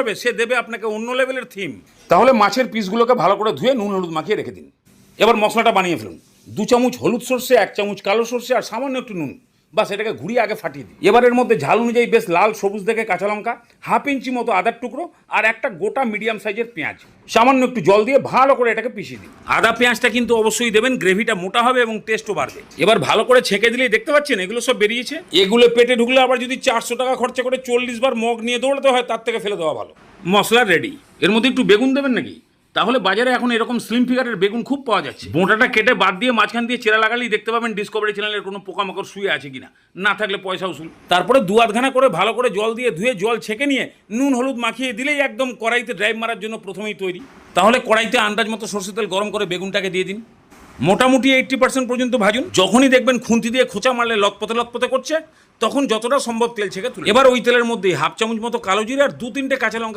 হবে, সে দেবে আপনাকে অন্য লেভেলের থিম তাহলে মাছের পিসগুলোকে ভালো করে ধুয়ে নুন হলুদ মাখিয়ে রেখে দিন। এবার মশলাটা বানিয়ে ফেলুন। দু চামচ হলুদ সর্ষে, এক চামচ কালো সর্ষে আর সামান্য একটু নুন। বাস সেটাকে ঘুরিয়ে আগে ফাটিয়ে দিই। এবারের মধ্যে ঝাল অনুযায়ী বেশ লাল, সবুজ দেখে কাঁচা লঙ্কা, হাফ ইঞ্চি মতো আদার টুকরো আর একটা গোটা মিডিয়াম সাইজের পেঁয়াজ। সামান্য একটু জল দিয়ে ভালো করে এটাকে পিষিয়ে দিন আদা পেঁয়াজটা কিন্তু অবশ্যই দেবেন, গ্রেভিটা মোটা হবে এবং টেস্টও বাড়বে। এবার ভালো করে ছেঁকে দিলেই দেখতে পাচ্ছেন, এগুলো সব বেরিয়েছে। এগুলো পেটে ঢুকলে আবার যদি চারশো টাকা খরচা করে চল্লিশ বার মগ নিয়ে দৌড়াতে হয়, তার থেকে ফেলে দেওয়া ভালো। মশলা রেডি। এর মধ্যে একটু বেগুন দেবেন নাকি? তাহলে বাজারে এখন এরকম স্লিম ফিগারের বেগুন খুব পাওয়া যাচ্ছে। বোঁটাটা কেটে বাদ দিয়ে মাঝখান দিয়ে চেরা লাগালেই দেখতে পাবেন ডিসকভারি চ্যানেলের কোনো পোকামাকড় শুয়ে আছে কিনা। না থাকলে পয়সা উসুল। তারপরে দু আধখানা করে ভালো করে জল দিয়ে ধুয়ে জল ছেঁকে নিয়ে নুন, হলুদ মাখিয়ে দিলেই একদম কড়াইতে ড্রাইভ মারার জন্য প্রথমেই তৈরি। তাহলে কড়াইতে আন্দাজ মতো সর্ষে তেল গরম করে বেগুনটাকে দিয়ে দিন। মোটামুটি এইট্টি পার্সেন্ট পর্যন্ত ভাজুন। যখনই দেখবেন খুন্তি দিয়ে খোঁচা মারলে লতপতে লতপতে করছে, তখন যতটা সম্ভব তেল ছেঁকে তুলে এবার ওই তেলের মধ্যে হাফ চামচ মতো কালো জিরে আর দু তিনটে কাঁচা লঙ্কা